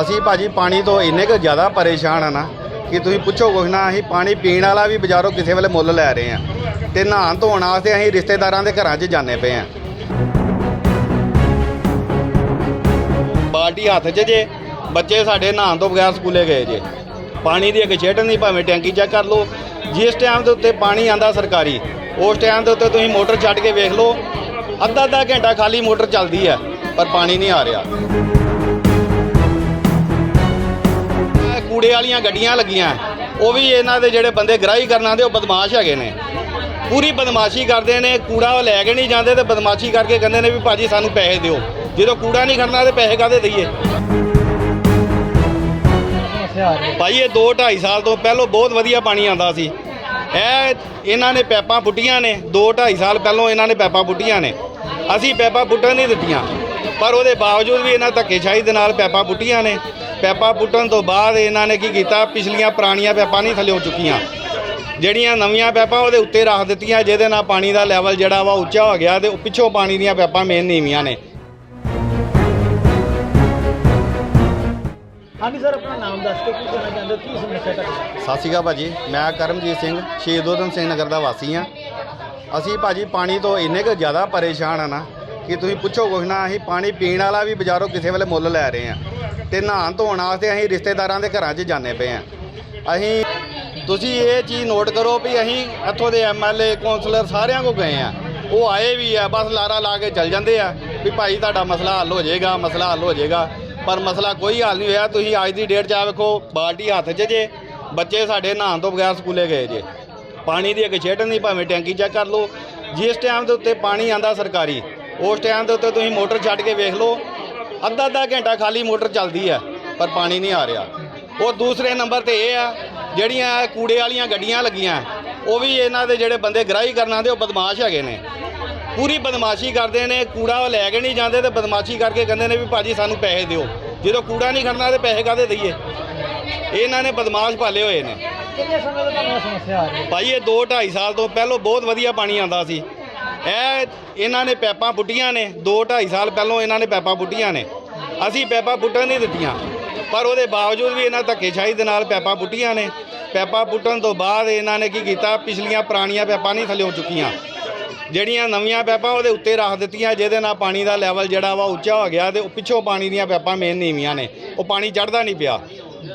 ਅਸੀਂ ਭਾਜੀ ਪਾਣੀ ਤੋਂ ਇੰਨੇ ਕੁ ਜ਼ਿਆਦਾ ਪਰੇਸ਼ਾਨ ਆ ਨਾ ਕਿ ਤੁਸੀਂ ਪੁੱਛੋ ਕੁਛ ਨਾ, ਅਸੀਂ ਪਾਣੀ ਪੀਣ ਵਾਲਾ ਵੀ ਬਾਜ਼ਾਰੋਂ ਕਿਸੇ ਵੇਲੇ ਮੁੱਲ ਲੈ ਰਹੇ ਆ। ਤੇ ਨਹਾਉਣ ਧੋਣ ਵਾਸਤੇ ਅਸੀਂ ਰਿਸ਼ਤੇਦਾਰਾਂ ਦੇ ਘਰਾਂ 'ਚ ਜਾਂਦੇ ਪਏ ਆ। ਬਾਲਟੀ ਹੱਥ 'ਚ ਜੇ, ਬੱਚੇ ਸਾਡੇ ਨਹਾਉਣ ਤੋਂ ਬਗੈਰ ਸਕੂਲੇ ਗਏ ਜੇ। ਪਾਣੀ ਦੀ ਇੱਕ ਛੇਟ ਨਹੀਂ, ਭਾਵੇਂ ਟੈਂਕੀ ਚੈੱਕ ਕਰ ਲਓ। ਜਿਸ ਟਾਈਮ ਦੇ ਉੱਤੇ ਪਾਣੀ ਆਂਦਾ ਸਰਕਾਰੀ, ਉਸ ਟਾਈਮ ਦੇ ਉੱਤੇ ਤੁਸੀਂ ਮੋਟਰ ਛੱਡ ਕੇ ਵੇਖ ਲਓ। ਅੱਧਾ ਅੱਧਾ ਘੰਟਾ ਖਾਲੀ ਮੋਟਰ ਚੱਲਦੀ ਹੈ ਪਰ ਪਾਣੀ ਨਹੀਂ ਆ ਰਿਹਾ। ਕੂੜੇ ਵਾਲੀਆਂ ਗੱਡੀਆਂ ਲੱਗੀਆਂ। ਉਹ ਵੀ ਇਹਨਾਂ ਦੇ ਜਿਹੜੇ ਬੰਦੇ ਗ੍ਰਾਹੀ ਕਰਨ ਆਉਂਦੇ, ਉਹ ਬਦਮਾਸ਼ ਹੈਗੇ ਨੇ। ਪੂਰੀ ਬਦਮਾਸ਼ੀ ਕਰਦੇ ਨੇ, ਕੂੜਾ ਉਹ ਲੈ ਕੇ ਨਹੀਂ ਜਾਂਦੇ ਤੇ ਬਦਮਾਸ਼ੀ ਕਰਕੇ ਕਹਿੰਦੇ ਨੇ ਵੀ ਭਾਜੀ ਸਾਨੂੰ ਪੈਸੇ ਦਿਓ। ਜਦੋਂ ਕੂੜਾ ਨਹੀਂ ਖੜਨਾ ਤੇ ਪੈਸੇ ਕਾਹਦੇ ਦਈਏ? ਭਾਈ, ਇਹ 2 2.5 ਸਾਲ ਤੋਂ ਪਹਿਲਾਂ ਬਹੁਤ ਵਧੀਆ ਪਾਣੀ ਆਂਦਾ ਸੀ। ਇਹ ਇਹਨਾਂ ਨੇ ਪੈਪਾਂ ਪੁੱਟੀਆਂ ਨੇ। 2 2.5 ਸਾਲ ਪਹਿਲਾਂ ਇਹਨਾਂ ਨੇ ਪੈਪਾਂ ਪੁੱਟੀਆਂ ਨੇ। ਅਸੀਂ ਪੈਪਾਂ ਪੁੱਟਣ ਨਹੀਂ ਦਿੱਤੀਆਂ। ਪਰ ਉਹਦੇ ਬਾਵਜੂਦ ਵੀ ਇਹਨਾਂ ਧੱਕੇਸ਼ਾਹੀ ਦੇ ਨਾਲ ਪੈਪਾਂ ਪੁੱਟੀਆਂ ਨੇ। ਪੈਪਾਂ ਪੁੱਟਣ ਤੋਂ ਬਾਅਦ ਇਹਨਾਂ ਨੇ ਕੀ ਕੀਤਾ? ਪਿਛਲੀਆਂ ਪੁਰਾਣੀਆਂ ਪੈਪਾਂ ਨਹੀਂ ਥੱਲੇ ਚੁੱਕੀਆਂ। ਜਿਹੜੀਆਂ ਨਵੀਆਂ ਪੈਪਾਂ ਉਹਦੇ ਉੱਤੇ ਰੱਖ ਦਿੱਤੀਆਂ ਜਿਹਦੇ ਨਾਲ ਪਾਣੀ ਦਾ ਲੈਵਲ ਜਿਹੜਾ ਵਾ ਉੱਚਾ ਹੋ ਗਿਆ ਤੇ ਉਹ ਪਿੱਛੋਂ ਪਾਣੀ ਦੀਆਂ ਪੈਪਾਂ ਮੇਨ ਨੀਵੀਆਂ ਨੇ। ਹਾਂਜੀ ਸਰ ਆਪਣਾ ਨਾਮ ਦੱਸ ਕੇ ਕੀ ਕਹਿਣਾ ਚਾਹੁੰਦੇ ਹੋ? ਕੀ ਸਮੱਸਿਆ ਤੁਹਾਡੀ? ਸਤਿ ਸ਼੍ਰੀ ਅਕਾਲ ਭਾਜੀ ਮੈਂ ਕਰਮਜੀਤ ਸਿੰਘ ਸ਼ਹੀਦ ਊਧਮ ਸਿੰਘ ਨਗਰ ਦਾ ਵਾਸੀ ਹਾਂ। ਅਸੀਂ ਭਾਜੀ ਪਾਣੀ ਤੋਂ ਇੰਨੇ ਕੁ ਜ਼ਿਆਦਾ ਪਰੇਸ਼ਾਨ ਆ ਨਾ ਕਿ ਤੁਸੀਂ ਪੁੱਛੋ ਕੁਛ ਨਾ, ਅਸੀਂ ਪਾਣੀ ਪੀਣ ਵਾਲਾ ਵੀ ਬਾਜ਼ਾਰੋਂ ਕਿਸੇ ਵੇਲੇ ਮੁੱਲ ਲੈ ਰਹੇ ਹਾਂ ਤੇ ਨਹਾਉਣ ਧੋਣ ਵਾਸਤੇ ਅਸੀਂ ਰਿਸ਼ਤੇਦਾਰਾਂ ਦੇ ਘਰਾਂ 'ਚ ਜਾਂਦੇ ਪਏ ਹਾਂ। ਅਸੀਂ ਤੁਸੀਂ ਇਹ ਚੀਜ਼ ਨੋਟ ਕਰੋ ਵੀ ਅਸੀਂ ਇੱਥੋਂ ਦੇ ਐਮਐਲਏ ਕੌਂਸਲਰ ਸਾਰਿਆਂ ਕੋ ਗਏ ਆ ਉਹ ਆਏ ਵੀ ਆ, ਬਸ ਲਾਰਾ ਲਾ ਕੇ ਚੱਲ ਜਾਂਦੇ ਆ ਵੀ ਭਾਈ ਤੁਹਾਡਾ ਮਸਲਾ ਹੱਲ ਹੋ ਜਾਏਗਾ, ਮਸਲਾ ਹੱਲ ਹੋ ਜਾਏਗਾ। ਪਰ ਮਸਲਾ ਕੋਈ ਹੱਲ ਨਹੀਂ ਹੋਇਆ, ਤੁਸੀਂ ਅੱਜ ਦੀ ਡੇਟ 'ਚ ਆ ਵੇਖੋ, ਬਾਲਟੀ ਹੱਥ 'ਚ ਜੇ, ਬੱਚੇ ਸਾਡੇ ਨਹਾਉਣ ਤੋਂ ਬਗੈਰ ਸਕੂਲੇ ਗਏ ਜੇ। ਪਾਣੀ ਦੀ ਇੱਕ ਛੇਟ ਨਹੀਂ, ਭਾਵੇਂ ਟੈਂਕੀ ਚੈੱਕ ਕਰ ਲਓ। ਜਿਸ ਟਾਈਮ ਦੇ ਉੱਤੇ ਪਾਣੀ ਆਂਦਾ ਸਰਕਾਰੀ ਉਸ ਟਾਈਮ ਦੇ ਉੱਤੇ ਤੁਸੀਂ ਮੋਟਰ ਛੱਡ ਕੇ ਵੇਖ ਲਓ ਅੱਧਾ ਅੱਧਾ ਘੰਟਾ ਖਾਲੀ ਮੋਟਰ ਚੱਲਦੀ ਹੈ ਪਰ ਪਾਣੀ ਨਹੀਂ ਆ ਰਿਹਾ। ਉਹ ਦੂਸਰੇ ਨੰਬਰ ਤੇ ਇਹ ਆ ਜਿਹੜੀਆਂ ਕੂੜੇ ਵਾਲੀਆਂ ਗੱਡੀਆਂ ਲੱਗੀਆਂ ਉਹ ਵੀ ਇਹਨਾਂ ਦੇ ਜਿਹੜੇ ਬੰਦੇ ਗ੍ਰਾਹੀ ਕਰਨ ਆਉਂਦੇ ਉਹ ਬਦਮਾਸ਼ ਹੈਗੇ ਨੇ। ਪੂਰੀ ਬਦਮਾਸ਼ੀ ਕਰਦੇ ਨੇ ਕੂੜਾ ਉਹ ਲੈ ਕੇ ਨਹੀਂ ਜਾਂਦੇ ਤੇ ਬਦਮਾਸ਼ੀ ਕਰਕੇ ਕਹਿੰਦੇ ਨੇ ਵੀ ਭਾਜੀ ਸਾਨੂੰ ਪੈਸੇ ਦਿਓ। ਜਦੋਂ ਕੂੜਾ ਨਹੀਂ ਖੜਨਾ ਤੇ ਪੈਸੇ ਕਾਹਦੇ ਦਈਏ? ਇਹਨਾਂ ਨੇ ਬਦਮਾਸ਼ ਪਾਲੇ ਹੋਏ ਨੇ। ਕਿੰਨੇ ਸਮੇਂ ਤੋਂ ਤੁਹਾਨੂੰ ਸਮੱਸਿਆ ਆ ਰਹੀ ਹੈ? ਭਾਈ ਇਹ 2 2.5 ਸਾਲ ਤੋਂ ਪਹਿਲਾਂ ਬਹੁਤ ਵਧੀਆ ਪਾਣੀ ਆਂਦਾ ਸੀ। ਇਹ ਇਹਨਾਂ ਨੇ ਪੈਪਾਂ ਪੁੱਟੀਆਂ ਨੇ 2 2.5 ਸਾਲ ਪਹਿਲਾਂ ਇਹਨਾਂ ਨੇ ਪੈਪਾਂ ਪੁੱਟੀਆਂ ਨੇ। ਅਸੀਂ ਪੈਪਾਂ ਪੁੱਟਣ ਨਹੀਂ ਦਿੱਤੀਆਂ, ਪਰ ਉਹਦੇ ਬਾਵਜੂਦ ਵੀ ਇਹਨਾਂ ਧੱਕੇਸ਼ਾਹੀ ਦੇ ਨਾਲ ਪੈਪਾਂ ਪੁੱਟੀਆਂ ਨੇ। ਪੈਪਾਂ ਪੁੱਟਣ ਤੋਂ ਬਾਅਦ ਇਹਨਾਂ ਨੇ ਕੀ ਕੀਤਾ, ਪਿਛਲੀਆਂ ਪੁਰਾਣੀਆਂ ਪੈਪਾਂ ਨਹੀਂ ਥੱਲੇ ਚੁੱਕੀਆਂ। ਜਿਹੜੀਆਂ ਨਵੀਆਂ ਪੈਪਾਂ ਉਹਦੇ ਉੱਤੇ ਰੱਖ ਦਿੱਤੀਆਂ, ਜਿਹਦੇ ਨਾਲ ਪਾਣੀ ਦਾ ਲੈਵਲ ਜਿਹੜਾ ਵਾ ਉੱਚਾ ਹੋ ਗਿਆ ਤੇ ਪਿੱਛੋਂ ਪਾਣੀ ਦੀਆਂ ਪੈਪਾਂ ਮੇਨ ਨੀਵੀਆਂ ਨੇ। ਉਹ ਪਾਣੀ ਚੜਦਾ ਨਹੀਂ ਪਿਆ।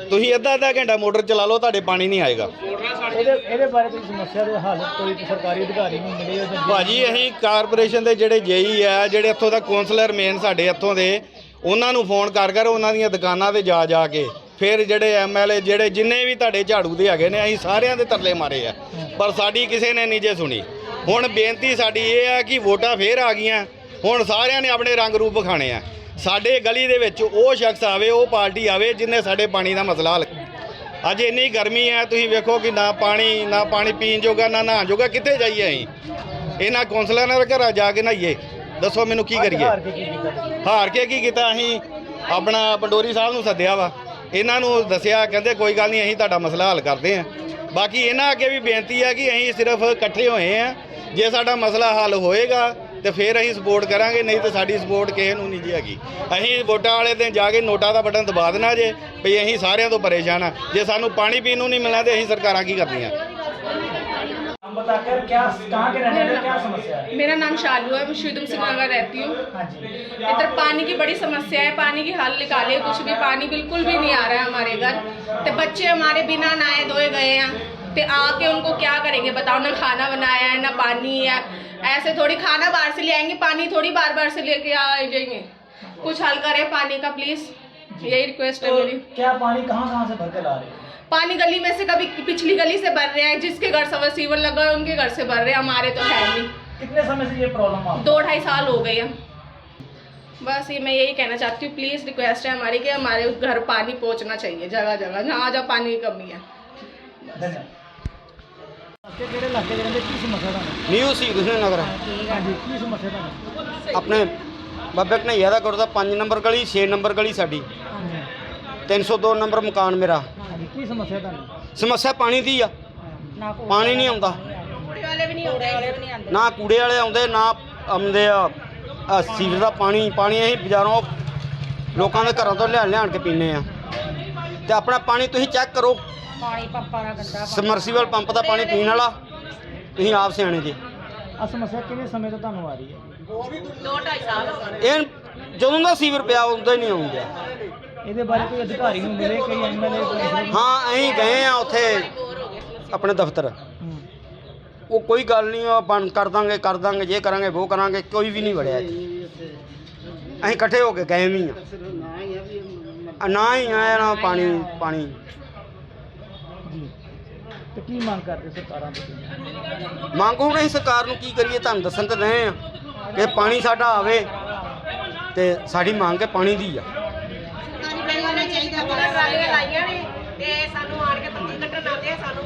ਤੁਸੀਂ ਅੱਧਾ ਅੱਧਾ ਘੰਟਾ ਮੋਟਰ ਚਲਾ ਲਓ ਤੁਹਾਡੇ ਪਾਣੀ ਨਹੀਂ ਆਏਗਾ। ਇਹਦੇ ਇਹਦੇ ਬਾਰੇ ਕੋਈ ਸਮੱਸਿਆ ਦੇ ਹੱਲ ਕੋਈ ਸਰਕਾਰੀ ਅਧਿਕਾਰੀ ਨੂੰ ਮਿਲੇ ਜਾਂ ਜੇ- ਭਾਜੀ ਅਸੀਂ ਕਾਰਪੋਰੇਸ਼ਨ ਦੇ ਜਿਹੜੇ ਜੇਈ ਆ ਜਿਹੜੇ ਇੱਥੋਂ ਦਾ ਕਾਉਂਸਲਰ ਮੇਨ ਸਾਡੇ ਇੱਥੋਂ ਦੇ ਉਹਨਾਂ ਨੂੰ ਫੋਨ ਕਰ ਕਰ ਉਹਨਾਂ ਦੀਆਂ ਦੁਕਾਨਾਂ ਤੇ ਜਾ ਜਾ ਕੇ ਫਿਰ ਜਿਹੜੇ ਐਮਐਲਏ ਜਿਹੜੇ ਜਿੰਨੇ ਵੀ ਤੁਹਾਡੇ ਝਾੜੂ ਦੇ ਹੈਗੇ ਨੇ ਅਸੀਂ ਸਾਰਿਆਂ ਦੇ ਤਰਲੇ ਮਾਰੇ ਆ। ਪਰ ਸਾਡੀ ਕਿਸੇ ਨੇ ਨਹੀਂ ਜੇ ਸੁਣੀ। ਹੁਣ ਬੇਨਤੀ ਸਾਡੀ ਇਹ ਆ ਕਿ ਵੋਟਾਂ ਫੇਰ ਆ ਗਈਆਂ। ਹੁਣ ਸਾਰਿਆਂ ਨੇ ਆਪਣੇ ਰੰਗ ਰੂਪ ਵਿਖਾਣੇ ਆ। ਸਾਡੇ ਗਲੀ ਦੇ ਵਿੱਚ ਉਹ ਸ਼ਖਸ ਆਵੇ ਉਹ ਪਾਰਟੀ ਆਵੇ ਜਿਨੇ ਸਾਡੇ ਪਾਣੀ ਦਾ ਮਸਲਾ ਹੱਲ ਅੱਜ ਇੰਨੀ ਗਰਮੀ ਹੈ ਤੁਸੀਂ ਵੇਖੋ ਕਿ ਨਾ ਪਾਣੀ ਨਾ ਪਾਣੀ ਪੀਣ ਜੋਗਾ ਨਾ ਨਹਾਉਣ ਜੋਗਾ ਕਿੱਥੇ ਜਾਈਏ ਅਸੀਂ? ਇਹਨਾਂ ਕੌਂਸਲਰਾਂ ਦੇ ਘਰਾਂ ਜਾ ਕੇ ਨਹਾਈਏ। ਦੱਸੋ ਮੈਨੂੰ ਕੀ ਕਰੀਏ? ਹਾਰ ਕੇ ਕੀ ਕੀਤਾ ਅਸੀਂ? ਆਪਣਾ ਪੰਡੋਰੀ ਸਾਹਿਬ ਨੂੰ ਸੱਦਿਆ ਵਾ। ਇਹਨਾਂ ਨੂੰ ਦੱਸਿਆ ਕਹਿੰਦੇ ਕੋਈ ਗੱਲ ਨਹੀਂ ਅਸੀਂ ਤੁਹਾਡਾ ਮਸਲਾ ਹੱਲ ਕਰਦੇ ਹਾਂ। ਬਾਕੀ ਇਹਨਾਂ ਅੱਗੇ ਵੀ ਬੇਨਤੀ ਹੈ ਕਿ ਅਸੀਂ ਸਿਰਫ ਇਕੱਠੇ ਹੋਏ ਆ ਜੇ ਸਾਡਾ ਮਸਲਾ ਹੱਲ ਹੋਏਗਾ ਤੇ ਫਿਰ ਅਸੀਂ ਸਪੋਰਟ ਕਰਾਂਗੇ ਨਹੀਂ ਤੇ ਸਾਡੀ ਸਪੋਰਟ ਕਿਸੇ ਨੂੰ ਨਹੀਂ ਜੀ ਹੈਗੀ ਅਸੀਂ ਵੋਟਾਂ ਵਾਲੇ ਦਿਨ ਜਾ ਕੇ ਨੋਟਾਂ ਦਾ ਬਟਨ ਦਬਾ ਦੇਣਾ ਜੇ ਵੀ ਅਸੀਂ ਸਾਰਿਆਂ ਤੋਂ ਪਰੇਸ਼ਾਨ ਆ ਜੇ ਸਾਨੂੰ ਪਾਣੀ ਪੀਣ ਨੂੰ ਨਹੀਂ ਮਿਲਣਾ ਤੇ ਅਸੀਂ ਸਰਕਾਰਾਂ ਕੀ ਕਰਨੀਆਂ नाम बताकर क्या कहाँ के रहने वाले क्या समस्या है मेरा नाम शालू है मैं शुद्धम सिंह नगर रहती हूँ हाँ जी इधर पानी की बड़ी समस्या है पानी की हल निकाले कुछ भी पानी बिल्कुल भी नहीं आ रहा है हमारे घर तो बच्चे हमारे बिना नहाए धोए गए हैं तो आके उनको क्या करेंगे बताओ ना खाना बनाया है ना पानी है ऐसे थोड़ी खाना बाहर से ले आएँगे पानी थोड़ी बार बार से लेके आ जाएँगे। कुछ हल करें पानी का प्लीज़ यही रिक्वेस्ट है तो मेरी। क्या पानी कहाँ कहाँ से भर के ला रहे हैं? पानी गली में से कभी पिछली गली से भर रहे हैं जिसके घर सवर सीवर लगा है उनके घर से भर रहे हैं हमारे तो है नहीं। कितने समय से ये प्रॉब्लम दो ढाई साल हो गए हैं। बस ये मैं यही कहना चाहती हूँ प्लीज़ रिक्वेस्ट है हमारी कि हमारे घर पानी पहुँचना चाहिए जगह जगह जहाँ जहाँ पानी की कमी है। ਤੇ ਕਿਹੜੇ ਨਿਊ ਸੀ ਕਿਸ਼ਨ ਨਗਰ। ਆਪਣੇ ਬਾਬੇ ਕਨਈਆ ਦਾ ਕਰਦਾ 5 ਨੰਬਰ ਗਲੀ 6 ਨੰਬਰ ਗਲੀ ਸਾਡੀ। 302 ਨੰਬਰ ਮਕਾਨ ਮੇਰਾ। ਕੀ ਸਮੱਸਿਆ ਤੁਹਾਨੂੰ? ਸਮੱਸਿਆ ਪਾਣੀ ਦੀ ਆ। ਪਾਣੀ ਨਹੀਂ ਆਉਂਦਾ। ਕੁੜੀ ਵਾਲੇ ਵੀ ਨਹੀਂ ਆਉਂਦੇ ਨਾ ਕੂੜੇ ਵਾਲੇ ਆਉਂਦੇ ਨਾ ਆਉਂਦੇ ਆ ਆ ਸੀਵਰ ਦਾ ਪਾਣੀ। ਪਾਣੀ ਅਸੀਂ ਬਾਜ਼ਾਰੋਂ ਲੋਕਾਂ ਦੇ ਘਰਾਂ ਤੋਂ ਲਿਆ ਲਿਆਣ ਕੇ ਪੀਨੇ ਆ। ਤੇ ਆਪਣਾ ਪਾਣੀ ਤੁਸੀਂ ਚੈੱਕ ਕਰੋ ਪਾਣੀ ਪੰਪਾਂ ਦਾ ਗੰਦਾ ਸਮਰਸੀਬਲ ਪੰਪ ਦਾ ਪਾਣੀ ਪੀਣ ਵਾਲਾ? ਤੁਸੀਂ ਆਪ ਸਿਆਣੇ ਜੀ। ਆ ਸਮੱਸਿਆ ਕਿੰਨੇ ਸਮੇਂ ਤੋਂ ਤੁਹਾਨੂੰ ਆ ਰਹੀ ਹੈ? 2.5 ਸਾਲ ਹੋ ਗਏ। ਇਹ ਜਦੋਂ ਦਾ ਸੀਵਰ ਪਿਆ ਉਦੋਂ ਹੀ ਨਹੀਂ ਆਉਂਦਾ। ਇਹਦੇ ਬਾਰੇ ਕੋਈ ਅਧਿਕਾਰੀ ਨੂੰ ਮਿਲੇ ਕਈ ਐਮਐਲਏ ਹਾਂ ਅਸੀਂ ਗਏ ਆ ਉੱਥੇ ਆਪਣੇ ਦਫ਼ਤਰ। ਉਹ ਕੋਈ ਗੱਲ ਨਹੀਂ ਉਹ ਬੰਦ ਕਰ ਦਾਂਗੇ ਕਰ ਦਾਂਗੇ ਜੇ ਕਰਾਂਗੇ ਉਹ ਕਰਾਂਗੇ ਕੋਈ ਵੀ ਨਹੀਂ ਵੜਿਆ ਇੱਥੇ। ਅਸੀਂ ਇਕੱਠੇ ਹੋ ਕੇ ਗਏ ਵੀ ਆ ਆ ਨਾ ਹੀ ਆਇਆ ਨਾ ਪਾਣੀ ਪਾਣੀ। ਜੀ। ਤੇ ਕੀ ਮੰਗ ਕਰਦੇ ਸਰਕਾਰਾਂ ਤੋਂ? ਮੰਗ ਹੁਣ ਅਸੀਂ ਸਰਕਾਰ ਨੂੰ ਕੀ ਕਰੀਏ ਤੁਹਾਨੂੰ ਦੱਸਣ ਤੇ ਰਹੇ ਆ ਕਿ ਪਾਣੀ ਸਾਡਾ ਆਵੇ ਤੇ ਸਾਡੀ ਮੰਗ ਹੈ ਪਾਣੀ ਦੀ ਆ। ਟਰਾਲੀਆਂ ਲਾਈਆਂ ਨੇ ਤੇ ਸਾਨੂੰ ਆਣ ਕੇ ਬੱਤੀ ਕੱਢਣ ਆਉਂਦੇ ਆ ਸਾਨੂੰ